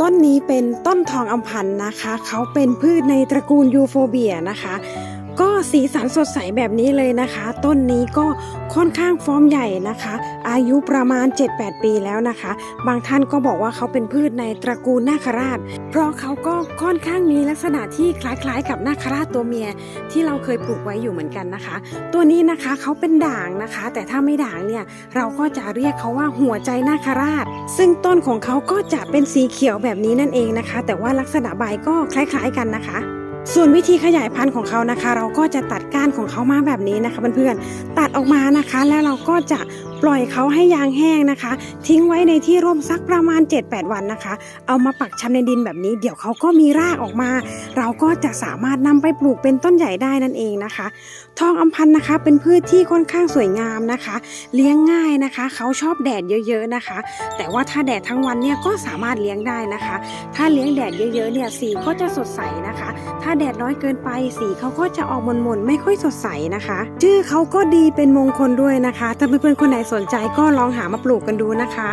ต้นนี้เป็นต้นทองอมพันธ์นะคะ เขาเป็นพืชในตระกูลยูโฟเบียนะคะ ก็สีสันสดใสแบบนี้เลยนะคะ ต้นนี้ก็ค่อนข้างฟอร์มใหญ่นะคะ อายุประมาณ 7-8 ปีแล้วนะคะ บางท่านก็บอกว่าเขาเป็นพืชในตระกูลนาคราช เพราะเขาก็ค่อนข้างมีลักษณะที่คล้ายๆ กับนาคราชตัวเมียที่เราเคยปลูกไว้อยู่เหมือนกันนะคะ ตัวนี้นะคะเขาเป็นด่างนะคะ แต่ถ้าไม่ด่างเนี่ยเราก็จะเรียกเขาว่าหัวใจนาคราช ซึ่งต้นของเขาก็จะเป็นสีเขียวแบบนี้นั่นเองนะคะ แต่ว่าลักษณะใบก็คล้าย ๆกันนะคะ ส่วนวิธีขยายพันธุ์ของเขานะคะ เราก็จะตัดก้านของเขามาแบบนี้นะคะเพื่อนๆตัดออกมานะคะ แล้วเราก็จะ ปล่อยเขาให้ยางแห้งนะคะ ทิ้งไว้ในที่ร่มสักประมาณ 7-8 วันนะคะ เอามาปักชำในดินแบบนี้ เดี๋ยวเขาก็มีรากออกมา เราก็จะสามารถนำไปปลูกเป็นต้นใหญ่ได้นั่นเองนะคะ ทองอำพันธ์นะคะ เป็นพืชที่ค่อนข้างสวยงามนะคะ เลี้ยงง่ายนะคะ เขาชอบแดดเยอะ ๆนะคะ แต่ว่าถ้าแดดทั้งวันเนี่ยก็สามารถเลี้ยงได้นะคะ ถ้าเลี้ยงแดดเยอะๆเนี่ยสีก็จะสดใสนะคะ ถ้าแดดน้อยเกินไปสีเขาก็จะออกมนๆไม่ค่อยสดใสนะคะ ชื่อเขาก็ดีเป็นมงคลด้วยนะคะถ้าเพื่อนๆคนไหนสนใจก็ลองหามาปลูกกันดูนะคะ